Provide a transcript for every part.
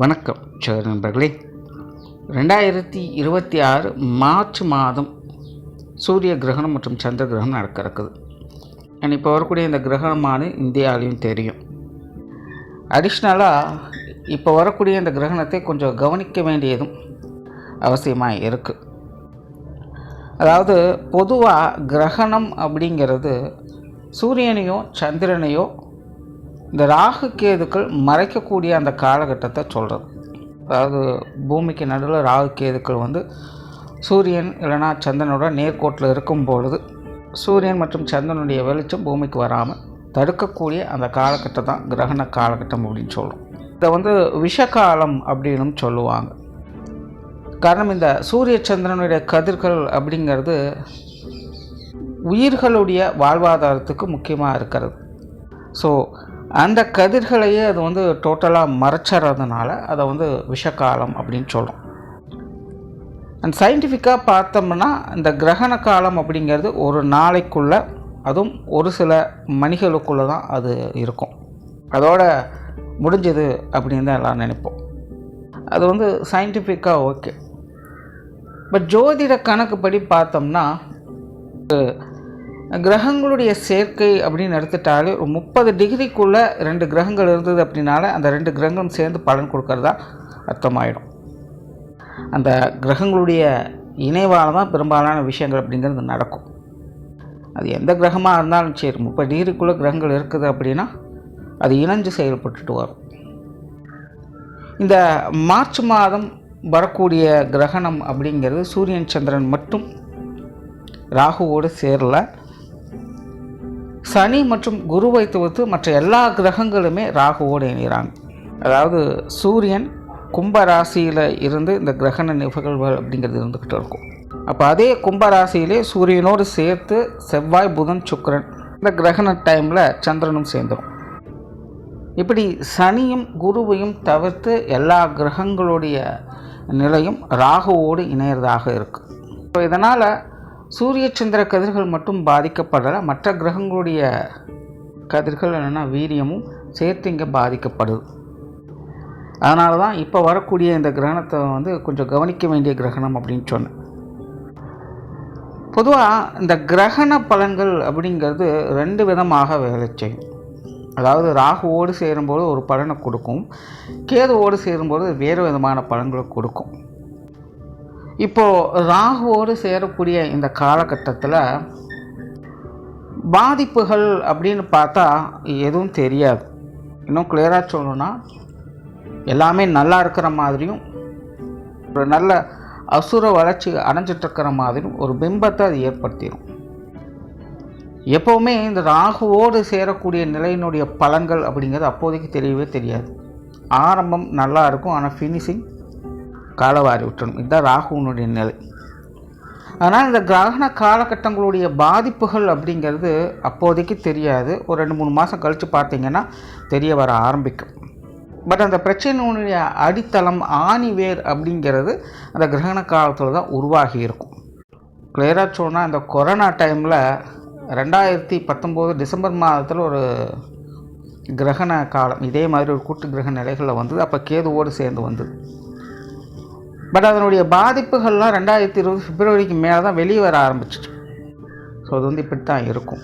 வணக்கம் சரி நண்பர்களே. ரெண்டாயிரத்தி இருபத்தி ஆறு மார்ச் மாதம் சூரிய கிரகணம் மற்றும் சந்திர கிரகணம் நடக்க இருக்குது அண்ட் இப்போ வரக்கூடிய இந்த கிரகணமானது இந்தியாவிலையும் தெரியும். அடிஷ்னலாக இப்போ வரக்கூடிய இந்த கிரகணத்தை கொஞ்சம் கவனிக்க வேண்டியதும் அவசியமாக இருக்குது அதாவது பொதுவாக கிரகணம் அப்படிங்கிறது சூரியனையோ சந்திரனையோ இந்த ராகு கேதுக்கள் மறைக்கக்கூடிய அந்த காலகட்டத்தை சொல்கிறது அதாவது பூமிக்கு நடுவில் ராகு கேதுக்கள் வந்து சூரியன் இல்லைனா சந்திரனோட நேர்கோட்டில் இருக்கும் பொழுது சூரியன் மற்றும் சந்திரனுடைய வெளிச்சம் பூமிக்கு வராமல் தடுக்கக்கூடிய அந்த காலகட்டம் தான் கிரகண காலகட்டம் அப்படின்னு சொல்லும் இதை வந்து விஷகாலம் அப்படின்னு சொல்லுவாங்க. காரணம் இந்த சூரிய சந்திரனுடைய கதிர்கள் அப்படிங்கிறது உயிர்களுடைய வாழ்வாதாரத்துக்கு முக்கியமாக இருக்கிறது. ஸோ அந்த கதிர்களையே அது வந்து டோட்டலாக மறைச்சறதுனால அதை வந்து விஷக்காலம் அப்படின்னு சொல்கிறோம் அண்ட் சயின்டிஃபிக்காக பார்த்தோம்னா இந்த கிரகண காலம் அப்படிங்கிறது ஒரு நாளைக்குள்ளே அதுவும் ஒரு சில மணிகளுக்குள்ளே தான் அது இருக்கும். அதோட முடிஞ்சது அப்படின்னு தான் எல்லாம் நினைப்போம். அது வந்து சயின்டிஃபிக்காக ஓகே பட் ஜோதிட கணக்குப்படி பார்த்தோம்னா கிரகங்களுடைய சேர்க்கை அப்படின்னு எடுத்துட்டாலே ஒரு முப்பது டிகிரிக்குள்ளே ரெண்டு கிரகங்கள் இருந்தது அப்படின்னால அந்த ரெண்டு கிரகங்களும் சேர்ந்து பலன் கொடுக்கறதா அர்த்தமாயிடும். அந்த கிரகங்களுடைய இணைவால் தான் பெரும்பாலான விஷயங்கள் அப்படிங்கிறது நடக்கும். அது எந்த கிரகமாக இருந்தாலும் சரி முப்பது டிகிரிக்குள்ளே கிரகங்கள் இருக்குது அப்படின்னா அது இணைஞ்சு செயல்பட்டுட்டு வரும். இந்த மார்ச் மாதம் வரக்கூடிய கிரகணம் அப்படிங்கிறது சூரியன் சந்திரன் மட்டும் ராகுவோடு சேரலை. சனி மற்றும் குருவை தவிர்த்து மற்ற எல்லா கிரகங்களுமே ராகுவோடு இணைகிறாங்க. அதாவது சூரியன் கும்ப ராசியில் இருந்து இந்த கிரகண நிகழ்வுகள் அப்படிங்கிறது இருந்துக்கிட்டு இருக்கும். அப்போ அதே கும்ப ராசியிலே சூரியனோடு சேர்த்து செவ்வாய் புதன் சுக்கரன் இந்த கிரகண டைமில் சந்திரனும் சேர்ந்துடும் இப்படி சனியும் குருவையும் தவிர்த்து எல்லா கிரகங்களுடைய நிலையும் ராகுவோடு இணையறதாக இருக்குது ஸோ இதனால் சூரிய சந்திர கதிர்கள் மட்டும் பாதிக்கப்படலை. மற்ற கிரகங்களுடைய கதிர்கள் என்னென்னா வீரியமும் சேர்த்து இங்கே பாதிக்கப்படுது. அதனால தான் இப்போ வரக்கூடிய இந்த கிரகணத்தை வந்து கொஞ்சம் கவனிக்க வேண்டிய கிரகணம் அப்படின்னு சொன்னேன். பொதுவாக இந்த கிரகண பலன்கள் அப்படிங்கிறது ரெண்டு விதமாக வேலை செய்யும். அதாவது ராகுவோடு சேரும்போது ஒரு பலனை கொடுக்கும். கேதுவோடு சேரும்போது வேறு விதமான பலன்களை கொடுக்கும். இப்போது ராகுவோடு சேரக்கூடிய இந்த காலகட்டத்தில் பாதிப்புகள் அப்படின்னு பார்த்தா எதுவும் தெரியாது. இன்னும் கிளியராக சொல்லணும்னா எல்லாமே நல்லா இருக்கிற மாதிரியும் ஒரு நல்ல அசுர வளர்ச்சி அடைஞ்சிட்ருக்கிற மாதிரியும் ஒரு பிம்பத்தை அது ஏற்படுத்திடும் எப்போவுமே இந்த ராகுவோடு சேரக்கூடிய நிலையினுடைய பலன்கள் அப்படிங்கிறது அப்போதைக்கு தெரியவே தெரியாது. ஆரம்பம் நல்லா இருக்கும் ஆனால் ஃபினிஷிங் காலவாரி விட்டுரும் இதுதான் ராகுவினுடைய நிலை. அதனால் இந்த கிரகண காலகட்டங்களுடைய பாதிப்புகள் அப்படிங்கிறது அப்போதைக்கு தெரியாது. ஒரு ரெண்டு மூணு மாதம் கழித்து பார்த்தீங்கன்னா தெரிய வர ஆரம்பிக்கும். பட் அந்த பிரச்சனையினுடைய அடித்தளம் ஆணிவேர் அப்படிங்கிறது அந்த கிரகண காலத்தில் தான் உருவாகி இருக்கும். கிளியராக சொன்னால் இந்த கொரோனா டைமில் ரெண்டாயிரத்தி பத்தொம்போது டிசம்பர் மாதத்தில் ஒரு கிரகண காலம் இதே மாதிரி ஒரு கூட்டு கிரக நிலைகளில் வந்தது. அப்போ கேதுவோடு சேர்ந்து வந்தது. பட் அதனுடைய பாதிப்புகள்லாம் ரெண்டாயிரத்தி இருபது பிப்ரவரிக்கு மேலே தான் வெளியே வர ஆரம்பிச்சிச்சு. ஸோ அது வந்து இப்படி தான் இருக்கும்.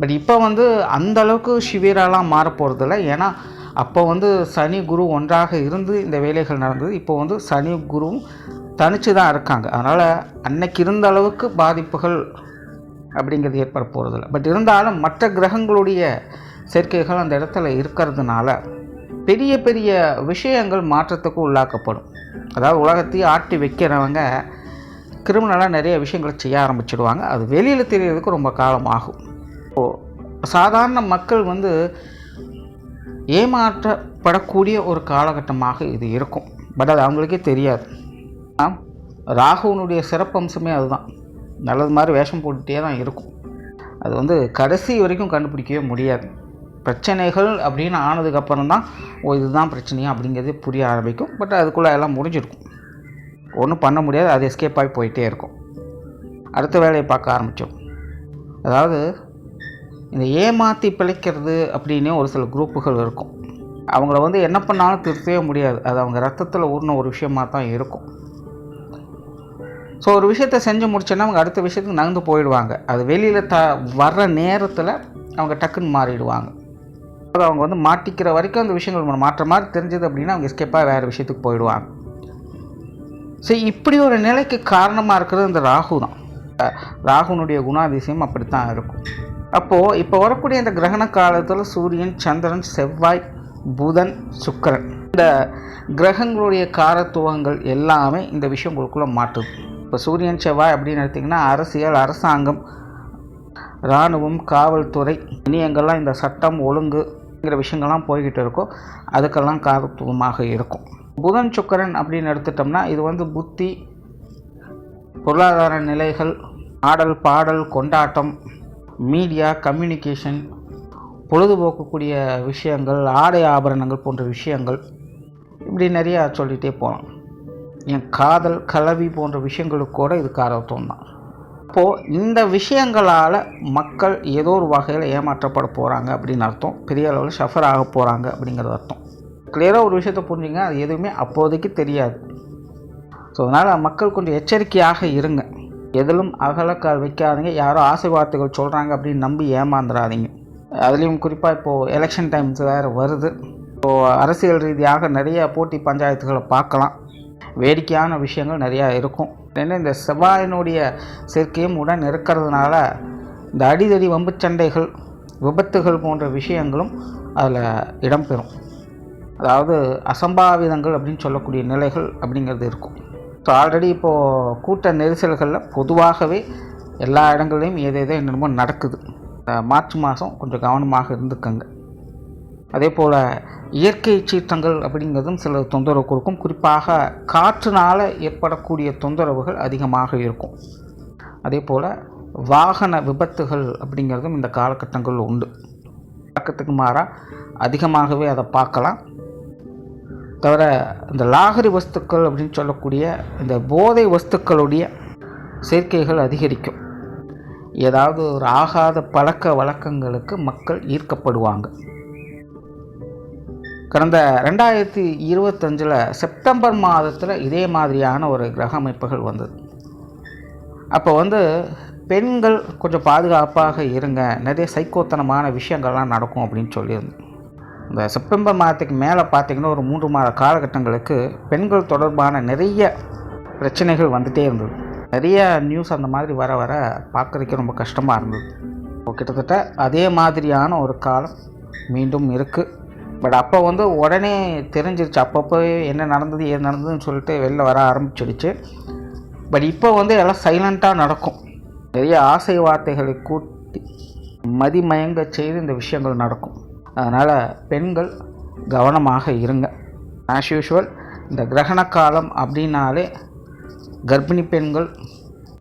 பட் இப்போ வந்து அந்தளவுக்கு சிவியராலாம் மாறப்போகிறதில்ல ஏன்னா அப்போ வந்து சனி குரு ஒன்றாக இருந்து இந்த வேலைகள் நடந்தது. இப்போ வந்து சனி குருவும் தனித்து தான் இருக்காங்க. அதனால் அன்னைக்கு இருந்த அளவுக்கு பாதிப்புகள் அப்படிங்கிறது ஏற்பட போகிறதில்ல பட் இருந்தாலும் மற்ற கிரகங்களுடைய சேர்க்கைகள் அந்த இடத்துல இருக்கிறதுனால பெரிய பெரிய விஷயங்கள் மாற்றத்துக்கு உள்ளாக்கப்படும். அதாவது உலகத்தையே ஆட்டி வைக்கிறவங்க கிரிமினலாக நிறைய விஷயங்களை செய்ய ஆரம்பிச்சிடுவாங்க. அது வெளியில் தெரியறதுக்கு ரொம்ப காலம் ஆகும் இப்போது சாதாரண மக்கள் வந்து ஏமாற்றப்படக்கூடிய ஒரு காலகட்டமாக இது இருக்கும். பட் அது அவங்களுக்கே தெரியாது. ராகுவனுடைய சிறப்பம்சமே அதுதான். நல்லது மாதிரி வேஷம் போட்டுகிட்டே தான் இருக்கும். அது வந்து கடைசி வரைக்கும் கண்டுபிடிக்கவே முடியாது. பிரச்சனைகள் அப்படின்னு ஆனதுக்கப்புறம் தான் ஓ இதுதான் பிரச்சனையா அப்படிங்கிறது புரிய ஆரம்பிக்கும். பட் அதுக்குள்ளே எல்லாம் முடிஞ்சிருக்கும். ஒன்றும் பண்ண முடியாது அது எஸ்கேப் ஆகி போயிட்டே இருக்கும். அடுத்த வேலையை பார்க்க ஆரம்பித்தோம் அதாவது இந்த ஏமாற்றி பிழைக்கிறது அப்படின்னே ஒரு சில குரூப்புகள் இருக்கும். அவங்கள வந்து என்ன பண்ணாலும் திருத்தவே முடியாது. அது அவங்க ரத்தத்தில் ஊறின ஒரு விஷயமா தான் இருக்கும். ஸோ ஒரு விஷயத்தை செஞ்சு முடிச்சோன்னா அவங்க அடுத்த விஷயத்துக்கு நகர்ந்து போயிடுவாங்க. அது வெளியில் த வர்ற நேரத்தில் அவங்க டக்குன்னு மாறிடுவாங்க. அது அவங்க வந்து மாட்டிக்கிற வரைக்கும் அந்த விஷயங்கள் மாற்ற மாதிரி தெரிஞ்சது அப்படின்னா அவங்க எஸ்கேப்பாக வேறு விஷயத்துக்கு போயிடுவாங்க. சரி இப்படி ஒரு நிலைக்கு காரணமாக இருக்கிறது இந்த ராகு தான். ராகுனுடைய குணாதிசயம் அப்படித்தான் இருக்கும். அப்போது இப்போ வரக்கூடிய இந்த கிரகண காலத்தில் சூரியன் சந்திரன் செவ்வாய் புதன் சுக்கரன் இந்த கிரகங்களுடைய காரத்துவங்கள் எல்லாமே இந்த விஷயம் உங்களுக்குள்ளே மாற்றுது. இப்போ சூரியன் செவ்வாய் அப்படின்னு எடுத்திங்கன்னா அரசியல் அரசாங்கம் இராணுவம் காவல்துறை இனி எங்கெல்லாம் இந்த சட்டம் ஒழுங்கு விஷயங்கள்லாம் போய்கிட்டு இருக்கோ அதுக்கெல்லாம் காரத்துவமாக இருக்கும். புதன் சுக்கரன் அப்படின்னு எடுத்துட்டோம்னா இது வந்து புத்தி பொருளாதார நிலைகள் ஆடல் பாடல் கொண்டாட்டம் மீடியா கம்யூனிகேஷன் பொழுதுபோக்கக்கூடிய விஷயங்கள் ஆடை ஆபரணங்கள் போன்ற விஷயங்கள். இப்படி நிறையா சொல்லிகிட்டே போகலாம். என் காதல் கலவி போன்ற விஷயங்களுக்கு கூட இது காரத்துவம் தான் இப்போது இந்த விஷயங்களால் மக்கள் ஏதோ ஒரு வகையில் ஏமாற்றப்பட போகிறாங்க அப்படின்னு அர்த்தம். பெரிய அளவில் சஃபர் ஆக போகிறாங்க அப்படிங்கிறது அர்த்தம். கிளியராக ஒரு விஷயத்தை புரிஞ்சுங்க அது எதுவுமே அப்போதைக்கு தெரியாது. ஸோ அதனால் மக்கள் கொஞ்சம் எச்சரிக்கையாக இருங்க. எதிலும் அகலக்கால் வைக்காதீங்க. யாரோ ஆசை வார்த்தைகள் சொல்கிறாங்க அப்படின்னு நம்பி ஏமாந்துடாதீங்க அதுலேயும் குறிப்பாக இப்போது எலெக்ஷன் டைம்ஸ் வேறு வருது. இப்போது அரசியல் ரீதியாக நிறைய போட்டி பஞ்சாயத்துகளை பார்க்கலாம். வேடிக்கையான விஷயங்கள் நிறையா இருக்கும். ஏன்னா இந்த செவ்வாயினுடைய சேர்க்கையும் உடன் இருக்கிறதுனால இந்த அடிதடி வம்பு சண்டைகள் விபத்துகள் போன்ற விஷயங்களும் அதில் இடம்பெறும். அதாவது அசம்பாவிதங்கள் அப்படின்னு சொல்லக்கூடிய நிலைகள் அப்படிங்கிறது இருக்கும். ஸோ ஆல்ரெடி இப்போது கூட்ட நெரிசல்களில் பொதுவாகவே எல்லா இடங்கள்லையும் ஏதேதோ என்னென்னமோ நடக்குது. மார்ச் மாதம் கொஞ்சம் கவனமாக இருந்துக்கங்க. அதே போல் இயற்கை சீற்றங்கள் அப்படிங்கிறதும் சில தொந்தரவு கொடுக்கும். குறிப்பாக காற்றுனால் ஏற்படக்கூடிய தொந்தரவுகள் அதிகமாக இருக்கும். அதே போல் வாகன விபத்துகள் அப்படிங்கிறதும் இந்த காலகட்டங்கள் உண்டு. பக்கத்துக்கு மாறாக அதிகமாகவே அதை பார்க்கலாம். தவிர இந்த லாகரி வஸ்துக்கள் அப்படின்னு சொல்லக்கூடிய இந்த போதை வஸ்துக்களுடைய சேர்க்கைகள் அதிகரிக்கும். ஏதாவது ஒரு ஆகாத பழக்க வழக்கங்களுக்கு மக்கள் ஈர்க்கப்படுவாங்க. கடந்த ரெண்டாயிரத்தி இருபத்தஞ்சில் செப்டம்பர் மாதத்தில் இதே மாதிரியான ஒரு கிரக அமைப்புகள் வந்தது. அப்போ வந்து பெண்கள் கொஞ்சம் பாதுகாப்பாக இருங்க நிறைய சைக்கோத்தனமான விஷயங்கள்லாம் நடக்கும் அப்படின்னு சொல்லியிருந்தேன் இந்த செப்டம்பர் மாதத்துக்கு மேலே பார்த்திங்கன்னா ஒரு மூன்று மாத காலகட்டங்களுக்கு பெண்கள் தொடர்பான நிறைய பிரச்சனைகள் வந்துகிட்டே இருந்தது. நிறைய நியூஸ் அந்த மாதிரி வர வர பார்க்குறதுக்கு ரொம்ப கஷ்டமாக இருந்தது. கிட்டத்தட்ட அதே மாதிரியான ஒரு காலம் மீண்டும் இருக்குது பட் அப்போ வந்து உடனே தெரிஞ்சிருச்சு. அப்பப்போவே என்ன நடந்தது ஏது நடந்ததுன்னு சொல்லிட்டு வெளில வர ஆரம்பிச்சிடுச்சு. பட் இப்போ வந்து எல்லாம் சைலண்ட்டாக நடக்கும். நிறைய ஆசை வார்த்தைகளை கூட்டி மதிமயங்க செய்து இந்த விஷயங்கள் நடக்கும். அதனால் பெண்கள் கவனமாக இருங்க. ஆஸ் யூஷுவல் இந்த கிரகண காலம் அப்படின்னாலே கர்ப்பிணி பெண்கள்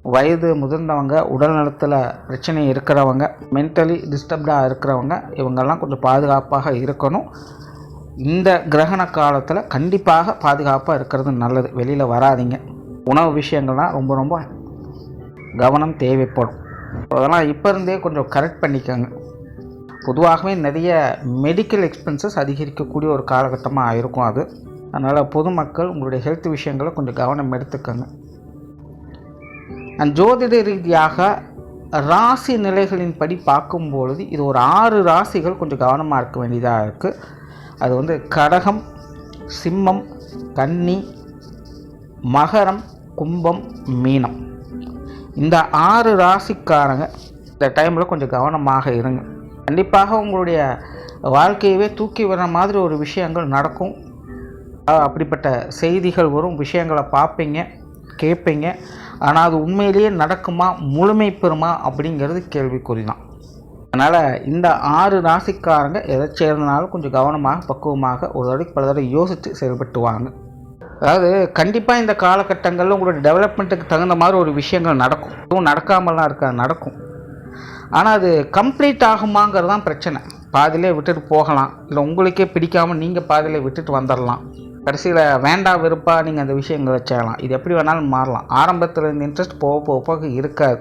வயது முதிர்ந்தவங்க உடல் நலத்தில் பிரச்சனை இருக்கிறவங்க மென்டலி டிஸ்டர்ப்டாக இருக்கிறவங்க இவங்கெல்லாம் கொஞ்சம் பாதுகாப்பாக இருக்கணும். இந்த கிரகண காலத்தில் கண்டிப்பாக பாதுகாப்பாக இருக்கிறது நல்லது. வெளியில் வராதிங்க. உணவு விஷயங்கள்லாம் ரொம்ப ரொம்ப கவனம் தேவைப்படும். அதெல்லாம் இப்போ இருந்தே கொஞ்சம் கரெக்ட் பண்ணிக்கோங்க. பொதுவாகவே நிறைய மெடிக்கல் எக்ஸ்பென்சஸ் அதிகரிக்கக்கூடிய ஒரு காலகட்டமாக இருக்கும் அது. அதனால் பொதுமக்கள் உங்களுடைய ஹெல்த் விஷயங்களை கொஞ்சம் கவனம் எடுத்துக்கோங்க. ஜோதிட ரீதியாக ராசி நிலைகளின்படி பார்க்கும்பொழுது இது ஒரு ஆறு ராசிகள் கொஞ்சம் கவனமாக இருக்க வேண்டியதாக இருக்குது அது வந்து கடகம் சிம்மம் கன்னி மகரம் கும்பம் மீனம். இந்த ஆறு ராசிக்காரங்க இந்த டைமில் கொஞ்சம் கவனமாக இருங்க. கண்டிப்பாக உங்களுடைய வாழ்க்கையவே தூக்கி வர மாதிரி ஒரு விஷயங்கள் நடக்கும். அப்படிப்பட்ட செய்திகள் வரும் விஷயங்களை பார்ப்பீங்க கேட்பீங்க ஆனால் அது உண்மையிலேயே நடக்குமா முழுமை பெறுமா அப்படிங்கிறது கேள்விக்குறி தான் அதனால் இந்த ஆறு ராசிக்காரங்க எதை சேர்ந்தனாலும் கொஞ்சம் கவனமாக பக்குவமாக ஒரு தடவை பல தடவை யோசித்து செயல்பட்டுவாங்க அதாவது கண்டிப்பாக இந்த காலகட்டங்களில் உங்களோட டெவலப்மெண்ட்டுக்கு தகுந்த மாதிரி ஒரு விஷயங்கள் நடக்கும். எதுவும் நடக்காமலாம் இருக்க நடக்கும். ஆனால் அது கம்ப்ளீட் ஆகுமாங்கிறது தான் பிரச்சனை. பாதியிலே விட்டுட்டு போகலாம். இல்லை உங்களுக்கே பிடிக்காமல் நீங்கள் பாதியிலே விட்டுட்டு வந்துடலாம் கடைசியில் வேண்டாம் விருப்பாக நீங்கள் அந்த விஷயங்களை செய்யலாம் இது எப்படி வேணாலும் மாறலாம். ஆரம்பத்தில் இந்த இன்ட்ரெஸ்ட் போக போக போக இருக்காது.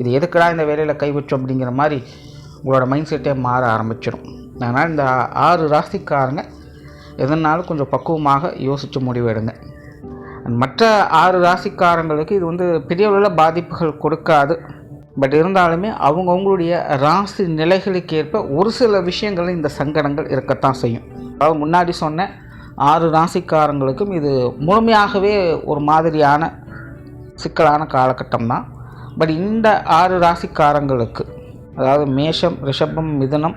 இது எதுக்குடா இந்த வேலையில் கைவிட்டோம் அப்படிங்கிற மாதிரி உங்களோட மைண்ட் செட்டே மாற ஆரம்பிச்சிடும் அதனால் இந்த ஆறு ராசிக்காரங்க எதனாலும் கொஞ்சம் பக்குவமாக யோசித்து முடிவெடுங்க. மற்ற ஆறு ராசிக்காரங்களுக்கு இது வந்து பெரிய அளவில் பாதிப்புகள் கொடுக்காது. பட் இருந்தாலுமே அவங்கவுங்களுடைய ராசி நிலைகளுக்கு ஏற்ப ஒரு சில விஷயங்களில் இந்த சங்கடங்கள் இருக்கத்தான் செய்யும். அதாவது முன்னாடி சொன்னேன் ஆறு ராசிக்காரங்களுக்கும் இது முழுமையாகவே ஒரு மாதிரியான சிக்கலான காலகட்டம் தான் பட் இந்த ஆறு ராசிக்காரங்களுக்கு அதாவது மேஷம் ரிஷபம் மிதனம்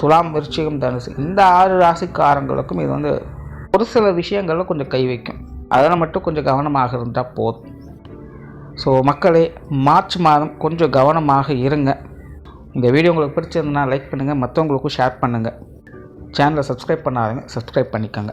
துலாம் விருச்சிகம் தனுசு இந்த ஆறு ராசிக்காரங்களுக்கும் இது வந்து ஒரு சில விஷயங்களில் கொஞ்சம் கை வைக்கும். அதில் மட்டும் கொஞ்சம் கவனமாக இருந்தால் போதும். ஸோ மக்களே மார்ச் மாதம் கொஞ்சம் கவனமாக இருங்க. இந்த வீடியோ உங்களுக்கு பிடிச்சிருந்தனா லைக் பண்ணுங்கள் மற்றவங்களுக்கும் ஷேர் பண்ணுங்கள் சேனலை சப்ஸ்கிரைப் பண்ணாதீங்க சப்ஸ்கிரைப் பண்ணிக்கோங்க.